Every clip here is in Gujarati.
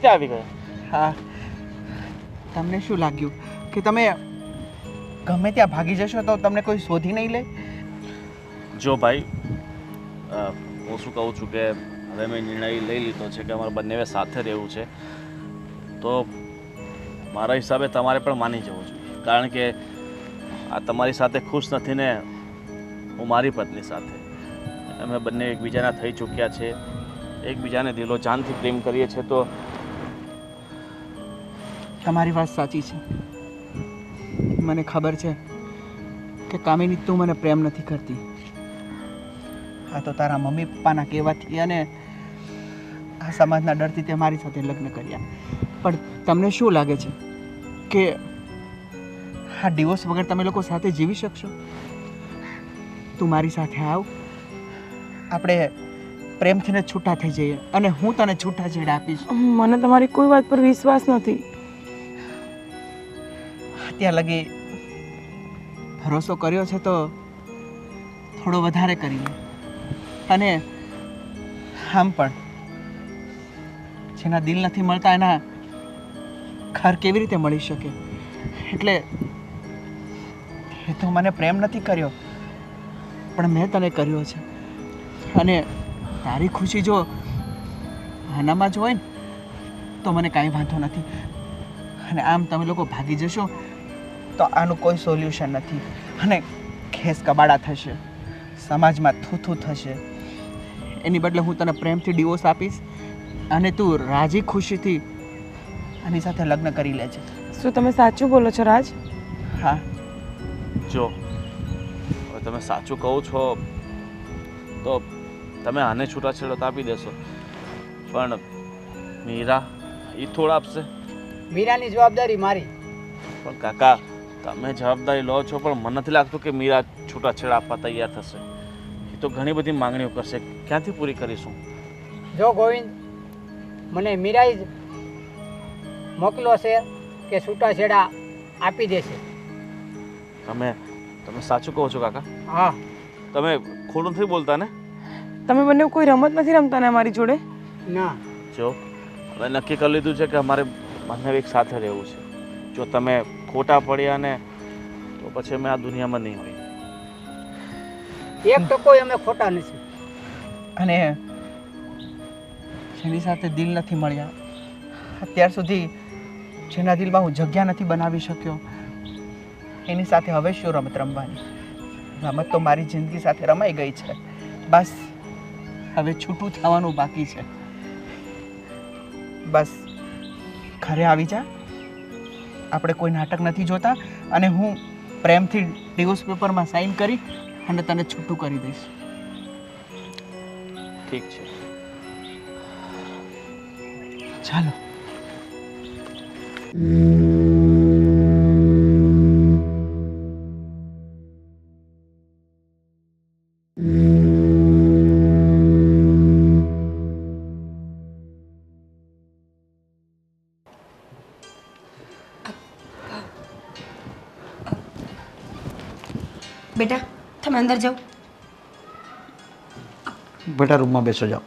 રીતે આવી ગયા? હા. તમને શું લાગ્યું? કે તમે ગમે ત્યાં ભાગી જશો તો તમને કોઈ શોધી નહીં લે? જો ભાઈ હું શું કહું છું કે હવે મેં નિર્ણય લઈ લીધો છે કે અમારે બંને સાથે રહેવું છે તો મારા હિસાબે તમારે પણ માની જવું જોઈએ. કારણ કે આ તમારી સાથે ખુશ નથી ને હું મારી પત્ની સાથે. અમે બંને એકબીજાના થઈ ચૂક્યા છે. એકબીજાને દિલો જાનથી પ્રેમ કરીએ છીએ તો તમારી વાત સાચી છે. મને ખબર છે કે કામિની તું મને પ્રેમ નથી કરતી. આ તો તારા મમ્મી પપ્પાના કહેવાથી અને આ સમાજના ડરથી તે મારી સાથે લગ્ન કર્યા. પણ તમને શું લાગે છે કે આ ડિવોર્સ વગર તમે લોકો સાથે જીવી શકશો? તું મારી સાથે આવ. આપણે પ્રેમથી ને છૂટા થઈ જઈએ અને હું તને છૂટા છેડા આપીશ. મને તમારી કોઈ વાત પર વિશ્વાસ નથી. ત્યાં લગી ભરોસો કર્યો છે તો થોડો વધારે કરીને અને આમ પણ જેના દિલ નથી મળતા એના ઘર કેવી રીતે મળી શકે? એટલે એ તો મને પ્રેમ નથી કર્યો, પણ મેં તને કર્યો છે. અને તારી ખુશી જો આનામાં જ હોય ને, તો મને કાંઈ વાંધો નથી. અને આમ તમે લોકો ભાગી જશો તો આનું કોઈ સોલ્યુશન નથી. અને ખેસ કબાડા થશે. સમાજમાં થૂથું થશે. એની બદલે હું તને પ્રેમથી ડિવોર્સ આપીશ અને તું રાજી ખુશીથી આની સાથે લગ્ન કરી લેજે. શું તમે સાચું બોલો છો રાજ? હા. જો તમે સાચું કહો છો તો તમે આને છૂટાછેડો તો આપી દેશો. પણ મીરા એ થોડા આપશે. મીરાની જવાબદારી મારી. પણ કાકા તમે જવાબદારી લો છો પણ મને નથી લાગતું કે મીરા છૂટાછેડા આપવા તૈયાર થશે. એ તો ઘણી બધી માંગણીઓ કરશે. ક્યાંથી પૂરી કરીશું? જો ગોવિંદ મને મીરાએ જ મોકલો છે કે છૂટાછેડા આપી દેશે. તમે તમે સાચું કહો છો કાકા? હા. તમે ખોટું નથી બોલતા ને? તમે બંને કોઈ રમત નથી રમતા ને અમારી જોડે? ના. જો હવે નક્કી કરી લીધું છે કે અમારે બંને એક સાથે રહેવું છે. જો તમે ખોટા પડ્યા ને તો પછી અમે આ દુનિયામાં નહીં હોય એક તો કોઈ અમે ખોટા નથી. અને જેની સાથે દિલ નથી મળ્યા અત્યાર સુધી જેના દિલમાં હું જગ્યા નથી બનાવી શક્યો એની સાથે હવે શું રમત રમવાની? રમત તો મારી જિંદગી સાથે રમાઈ ગઈ છે. બસ હવે છૂટું થવાનું બાકી છે. બસ ઘરે આવી જા. આપણે કોઈ નાટક નથી જોતા અને હું પ્રેમથી ડિવોર્સ પેપરમાં સાઈન કરી અને તને છૂટું કરી દઈશ. ઠીક છે. ચાલો. બેટા તમે અંદર જાઓ. બેટા રૂમમાં બેસો જાઓ.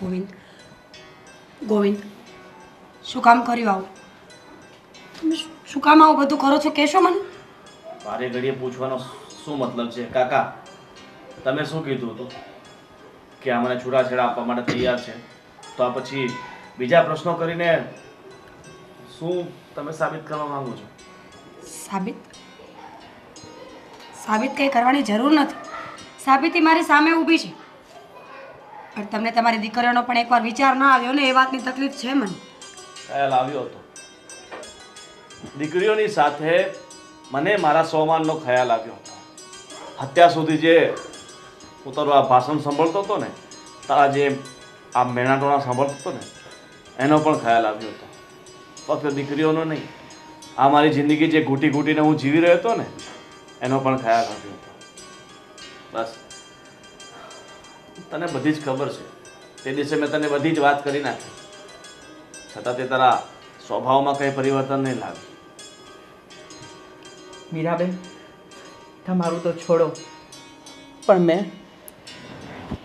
ગોવિંદ ગોવિંદ શું કામ કર્યું આવું? તમે શું- કામ આવું બધું કરો છો? કહેશો મને. મારે ઘડીએ પૂછવાનો શું મતલબ છે? કાકા તમે શું કીધું હતું? કે આ મને છૂટાછેડા આપવા માટે તૈયાર છે. તો આ પછી બીજા પ્રશ્નો કરીને શું તમે સાબિત કરવા માંગો છો? સાબિત? સાબિત કંઈ કરવાની જરૂર નથી. સાબિતી મારી સામે ઊભી છે. પણ તમને તમારી દીકરીઓનો પણ એકવાર વિચાર ના આવ્યો ને એ વાતની તકલીફ છે મને. ખ્યાલ આવ્યો હતો. દીકરીઓની સાથે મને મારા સોમાનનો ખ્યાલ આવ્યો હતો. અત્યાર સુધી જે હું તારું આ ભાષણ સાંભળતો હતો ને તારા જે આ મેણાટોણા સાંભળતો હતો ને એનો પણ ખ્યાલ આવ્યો હતો. ફક્ત દીકરીઓનો નહીં. આ મારી જિંદગી જે ઘૂંટી ઘૂંટીને હું જીવી રહ્યો હતો ને, એનો પણ ખ્યાલ નથી બસ. તને બધી જ ખબર છે. તે દિવસે મેં તને બધી જ વાત કરી નાખી. છતાં તે તારા સ્વભાવમાં કંઈ પરિવર્તન નહીં લાવ્યું મીરાબેન, તમારું તો છોડો. પણ મેં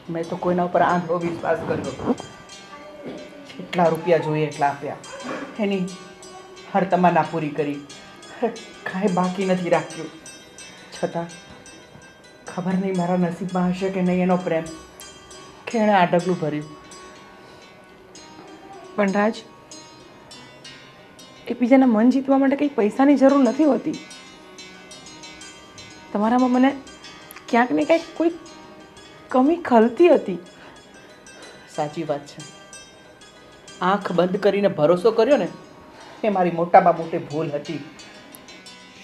મેં તો કોઈના ઉપર આંધળો વિશ્વાસ કર્યો. કેટલા રૂપિયા જોઈએ, એટલા આપ્યા. એની હરતમાના પૂરી કરી. કાંઈ બાકી નથી રાખ્યું. છતાં ખબર નહીં મારા નસીબમાં હશે કે નહીં એનો પ્રેમ. કે આ ડગલું ભર્યું? પણ રાજ, એકબીજાના મન જીતવા માટે કંઈ પૈસાની જરૂર નથી હોતી. તમારામાં મને ક્યાંક ને ક્યાંક કોઈ કમી ખલતી હતી. સાચી વાત છે. આંખ બંધ કરીને ભરોસો કર્યો ને એ મારી મોટામાં મોટી ભૂલ હતી.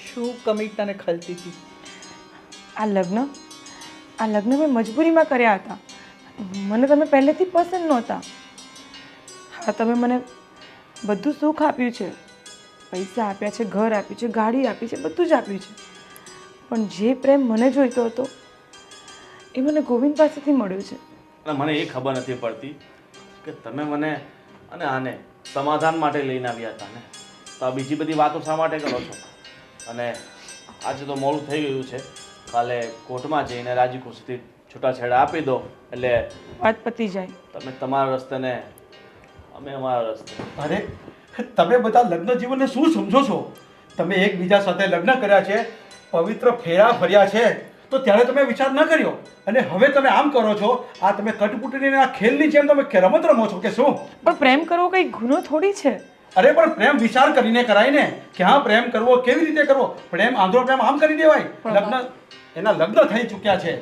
શું કમી તને ખલતી હતી? આ લગ્ન આ લગ્ન મેં મજબૂરીમાં કર્યા હતા. મને તમે પહેલેથી પસંદ નહોતા. હા તમે મને બધું સુખ આપ્યું છે. પૈસા આપ્યા છે ઘર આપ્યું છે ગાડી આપી છે બધું જ આપ્યું છે. પણ જે પ્રેમ મને જોઈતો હતો એ મને ગોવિંદ પાસેથી મળ્યો છે. અને મને એ ખબર નથી પડતી કે તમે મને અને આને સમાધાન માટે લઈને આવ્યા હતા ને? તો આ બીજી બધી વાતો શા માટે કરો છો? અને આજે તો મોડું થઈ ગયું છે. કાલે કોર્ટમાં જઈને રાજી ખુશીથી છૂટાછેડા આપી દો એટલે વાત પતી જાય. તમે તમારા રસ્તેને અમે અમારા રસ્તે. અરે તમે બધા લગ્ન જીવનને શું સમજો છો? તમે એકબીજા સાથે લગ્ન કર્યા છે પવિત્ર ફેરા ફર્યા છે. તો ત્યારે તમે વિચાર ન કર્યો. અને હવે તમે આમ કરો છો આ તમે કટપુટડીને આ ખેલની જેમ તમે રમત રમો છો કે શું? પણ પ્રેમ કરવો કંઈ ગુનો થોડી છે? અરે પણ પ્રેમ વિચાર કરીને કરાય ને. ક્યાં પ્રેમ કરવો કેવી રીતે કરવો? પ્રેમ આંધળો પ્રેમ આમ કરી દેવાય. લગ્ન એના લગ્ન થઈ ચૂક્યા છે.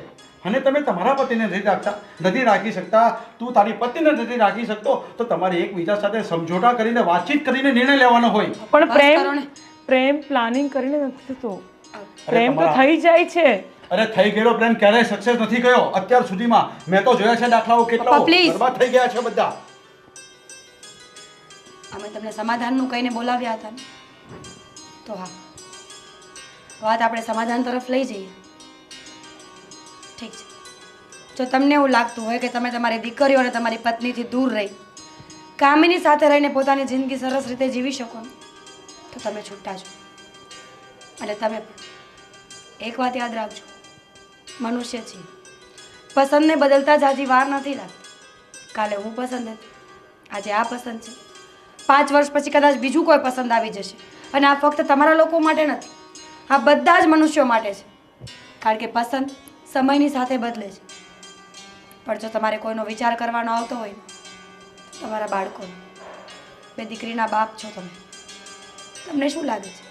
અને તમે તમારા પતિને નથી રાખતા નથી રાખી શકતા. તું તારી પતિને નથી રાખી શકતો તો તમારે એકબીજા સાથે સમજોટા કરીને વાતચીત કરીને નિર્ણય લેવાનો હોય. પણ પ્રેમ પ્રેમ પ્લાનિંગ કરીને નથી થતો. પ્રેમ તો થઈ જાય છે. અરે થઈ ગયેલો પ્રેમ ક્યારેય સક્સેસ નથી ગયો અત્યાર સુધીમાં મેં તો જોયા છે દાખલાઓ કેટલા બરબાદ થઈ ગયા છે બધા. અમે તમને સમાધાનનું કહીને બોલાવ્યા હતા તો હા. વાત આપણે સમાધાન તરફ લઈ જઈએ. ઠીક છે. જો તમને એવું લાગતું હોય કે તમે તમારી દીકરીઓ અને તમારી પત્નીથી દૂર રહી કામીની સાથે રહીને પોતાની જિંદગી સરસ રીતે જીવી શકો ને તો તમે છૂટા છો. અને તમે એક વાત યાદ રાખજો. મનુષ્ય છીએ પસંદને બદલતા જ હજી વાર નથી લાગતી. કાલે હું પસંદ હતી. આજે આ પસંદ છે. પાંચ વર્ષ પછી કદાચ બીજું કોઈ પસંદ આવી જશે. અને આ ફક્ત તમારા લોકો માટે નથી. આ બધા જ મનુષ્યો માટે છે. કારણ કે પસંદ સમયની સાથે બદલે છે. પણ જો તમારે કોઈનો વિચાર કરવાનો આવતો હોય, તમારા બાળકોનો બે દીકરીના બાપ છો તમે, તમને શું લાગે છે?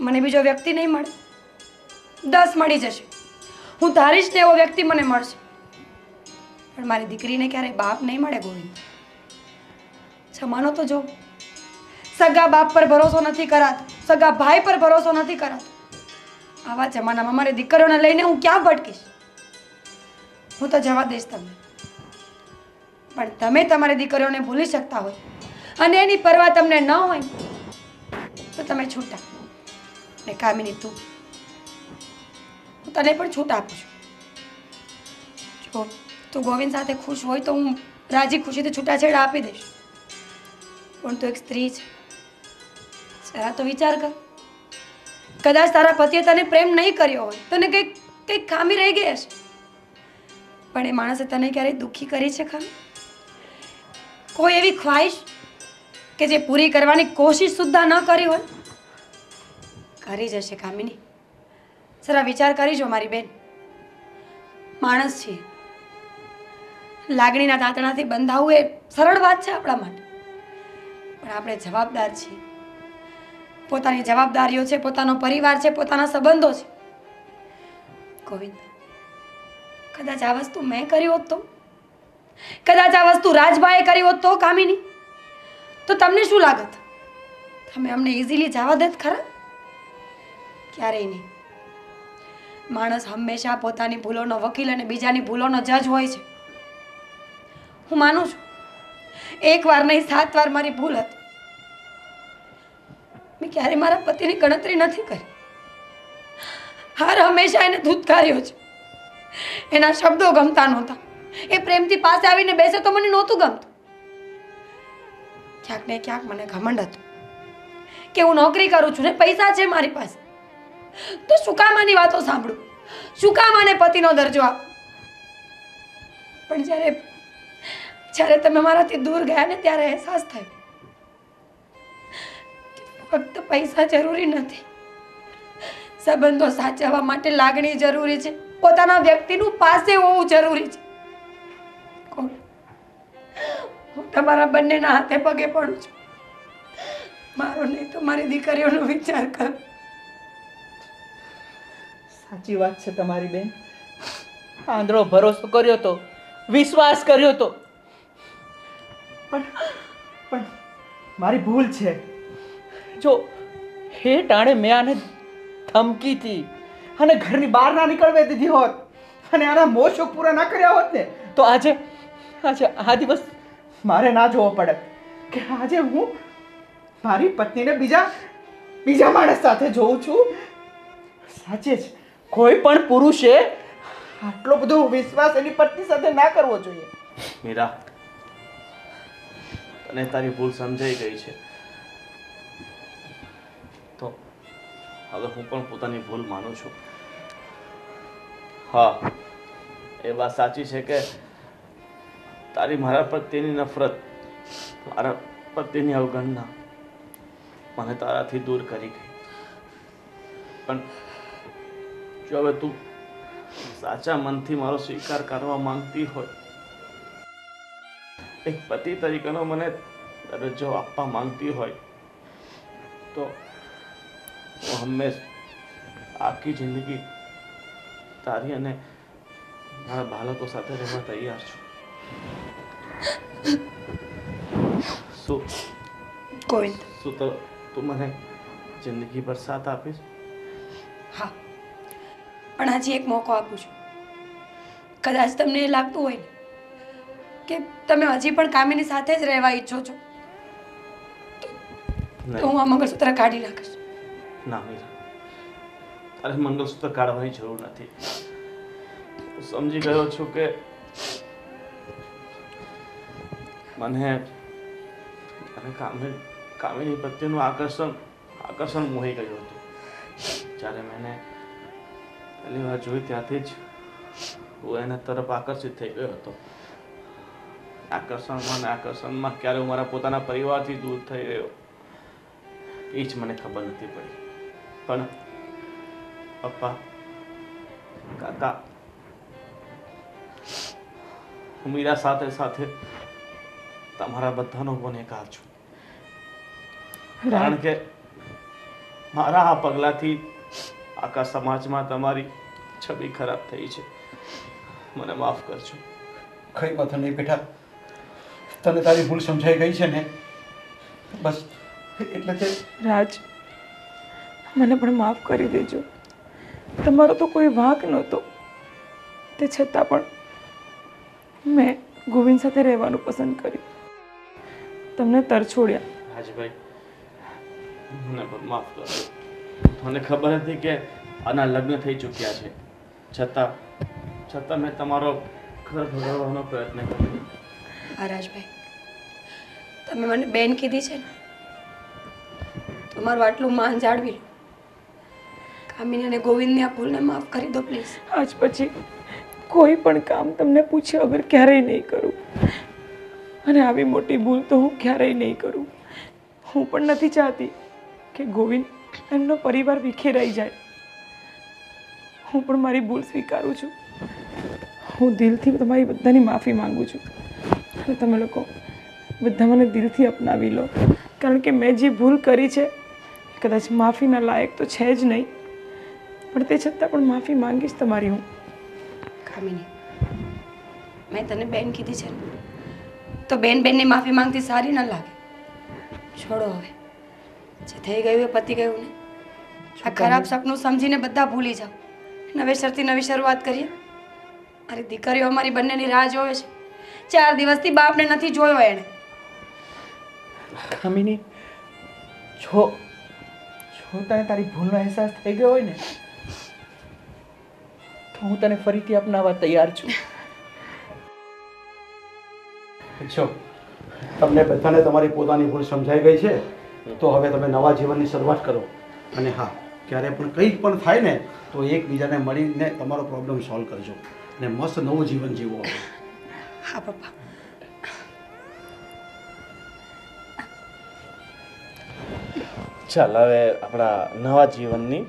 મને બીજો વ્યક્તિ નહીં મળે? દસ મળી જશે. હું ધારીશ ને એવો વ્યક્તિ મને મળશે. પણ મારી દીકરીને ક્યારેય બાપ નહીં મળે ગોવિંદ. જમાનો તો જો. સગા બાપ પર ભરોસો નથી કરાતો. સગા ભાઈ પર ભરોસો નથી કરાતો. આવા જમાનામાં મારી દીકરીઓને લઈને હું ક્યાં ભટકીશ? હું તો જવા દઈશ તમને. પણ તમે તમારી દીકરીઓને ભૂલી શકતા હોય. અને એની પરવા તમને ન હોય, તો તમે છૂટા. ને કામિની તું. હું તને પણ છૂટ આપું છું. જો તું ગોવિંદ સાથે ખુશ હોય તો હું રાજી ખુશીથી છૂટાછેડા આપી દઈશ. પણ તું એક સ્ત્રી છે. જરા તો વિચાર કર. કદાચ તારા પતિએ તને પ્રેમ નહીં કર્યો હોય, તને કંઈક કંઈક ખામી રહી ગઈ હશે. પણ એ માણસે તને ક્યારેય દુઃખી કરી છે ખામી કોઈ એવી ખ્વાહિશ કે જે પૂરી કરવાની કોશિશ સુદ્ધા ન કરી હોય? કરી જશે કામિની જરા વિચાર કરી જો મારી બેન. માણસ છીએ લાગણીના દાંતણાથી બંધાવવું એ સરળ વાત છે આપણા માટે. પણ આપણે જવાબદાર છીએ. પોતાની જવાબદારીઓ છે, પોતાનો પરિવાર છે, પોતાના સંબંધો છે. ગોવિંદ, કદાચ આ વસ્તુ મેં કરી હોત તો? કદાચ આ વસ્તુ રાજભાઈએ કરી હોત તો, કામિની? તો તમને શું લાગત? તમે અમને ઇઝીલી જવા દેત ખરા? ક્યારેય નહીં. માણસ હંમેશા પોતાની ભૂલોનો વકીલ અને બીજાની ભૂલોનો જજ હોય છે. હું માનું છું, એક વાર નહીં, સાત વાર મારી ભૂલ હતી. મેં ક્યારે મારા પતિની ગણતરી નથી કરી. હાર હંમેશા એને ધૂતકાર્યો છે. એના શબ્દો ગમતા નહોતા. એ પ્રેમથી પાસે આવીને બેસે તો મને નહોતું ગમતું. ક્યાંક ને ક્યાંક મને ઘમંડ હતું કે હું નોકરી કરું છું ને પૈસા છે મારી પાસે. તો સુકામાની વાતો સાંભળું? સુકામાને કામ પતિનો દરજ્જો આપ? પણ જ્યારે જ્યારે તમે મારાથી દૂર ગયા ને ત્યારે અહેસાસ થયો. ફક્ત પૈસા જરૂરી નથી. સંબંધો સાચવવા માટે લાગણી જરૂરી છે. પોતાના વ્યક્તિનું પાસે હોવું જરૂરી છે. હું તમારા બંનેના હાથે પગે પડું છું. મારો નહીં તો મારી દીકરીઓનો વિચાર કરો. સાચી વાત છે તમારી બેન. આંધળો ભરોસો કર્યો તો, વિશ્વાસ કર્યો તો. પણ પણ મારી ભૂલ છે. જો હે ટાણે મેં આને ધમકીથી અને ઘરની બહાર ના નીકળવા દીધી હોત અને આના મોશોક પૂરા ના કર્યા હોત ને, તો આજે આજે આ દિવસ મારે ના જોવો પડે. કે આજે હું મારી પત્નીને બીજા બીજા માણસ સાથે જોઉં છું. સાચે જ કોઈ પણ પુરુષે આટલો બધો વિશ્વાસ એની પત્ની સાથે ના કરવો જોઈએ. મીરા તને તારી ભૂલ સમજાઈ ગઈ છે. તો હવે હું પણ પોતાની ભૂલ માનું છું. હા એ વાત સાચી છે કે તારી મારા પ્રત્યેની નફરત મારા પ્રત્યેની અવગણના મને તારાથી દૂર કરી ગઈ. પણ જો હવે તું સાચા મનથી મારો સ્વીકાર કરવા માંગતી હોય એક પતિ તરીકેનો મને દરજ્જો આપવા માંગતી હોય તો હું હંમેશ આખી જિંદગી તારી અને મારા બાળકો સાથે રહેવા તૈયાર છું. શું ગોવિંદ. શું તો તું મને જિંદગી પર સાથ આપીશ? હા. પણ હજી એક મોકો આપું છું. કદાચ તમને એ લાગતું હોય કે તમે હજી પણ કામિની સાથે જ રહેવા ઈચ્છો છો તો હું આ મંગળસૂત્ર કાઢી નાખીશ. ના મીરા. તારે મંગળસૂત્ર કાઢવાની જરૂર નથી. હું સમજી ગયો છું કે મને અને કામે કામિની પ્રત્યેનું આકર્ષણ આકર્ષણ મોહી ગયું હતું. જ્યારે મેં પહેલી વાર જોઈ ત્યાંથી જ હું એના તરફ આકર્ષિત થઈ ગયો હતો. આકર્ષણમાં આકર્ષણમાં ક્યારે હું મારા પોતાના પરિવારથી દૂર થઈ ગયો એ જ મને ખબર નથી પડી. પણ પપ્પા કાકા હું મીરા સાથે સાથે તમારા બધાનો ગુનેગાર છું. કારણ કે મારા આ પગલાથી આખા સમાજમાં તમારી છબી ખરાબ થઈ છે. મને માફ કરજો. કઈ વાત નહીં બેટા. તને તારી ભૂલ સમજાઈ ગઈ છે ને? બસ એટલે તે રાજ મને પણ માફ કરી દેજો. તમારો તો કોઈ વાંક નહોતો. તે છતાં પણ મેં ગોવિંદ સાથે રહેવાનું પસંદ કર્યું. તમને તરછોડ્યા. રાજભાઈ મને પણ માફ કરો મને ખબર હતી કે આના લગ્ન થઈ ચૂક્યા છે. છતાં છતાં મેં તમારો ઘર ભગાવવાનો પ્રયત્ન કર્યો. હા રાજભાઈ તમે મને બેન કીધી છે ને તમારું આટલું માન જાળવી કામિની અને ગોવિંદની આ ભૂલને માફ કરી દો પ્લીઝ. આજ પછી કોઈ પણ કામ તમને પૂછ્યા વગર ક્યારેય નહીં કરું. અને આવી મોટી ભૂલ તો હું ક્યારેય નહીં કરું. હું પણ નથી ચાહતી કે ગોવિંદ એમનો પરિવાર વિખેરાઈ જાય. હું પણ મારી ભૂલ સ્વીકારું છું. હું દિલથી તમારી બધાની માફી માંગુ છું. અને તમે લોકો બધા મને દિલથી અપનાવી લો. કારણ કે મેં જે ભૂલ કરી છે કદાચ માફીના લાયક તો છે જ નહીં. પણ તે છતાં પણ માફી માંગીશ તમારી હું. કામિની મેં તને બેન કીધી છે તો બેન બેનની માફી માંગતી સારી ન લાગે. છોડો હવે. જે થઈ ગયું એ પતી ગયું ને. આ ખરાબ સપનું સમજીને બધા ભૂલી જાઓ. નવેસરથી નવી શરૂઆત કરીએ. મારી દીકરીઓ અમારી બંનેની રાહ જોવે છે. ચાર દિવસથી બાપને નથી જોયો એણે. કામિની જો જો તને તારી ભૂલનો અહેસાસ થઈ ગયો હોય ને તો હું તને ફરીથી અપનાવવા તૈયાર છું. જો તમને બધાને તમારી પોતાની ભૂલ સમજાઈ ગઈ છે? તો હવે તમે નવા જીવનની શરૂઆત કરો. અને હા ક્યારે પણ કંઈક પણ થાય ને તો એકબીજાને મળીને તમારો પ્રોબ્લેમ સોલ્વ કરજો. અને મસ્ત નવું જીવન જીવો હા પપ્પા. ચાલ હવે આપણા નવા જીવનની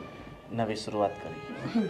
નવી શરૂઆત કરીએ.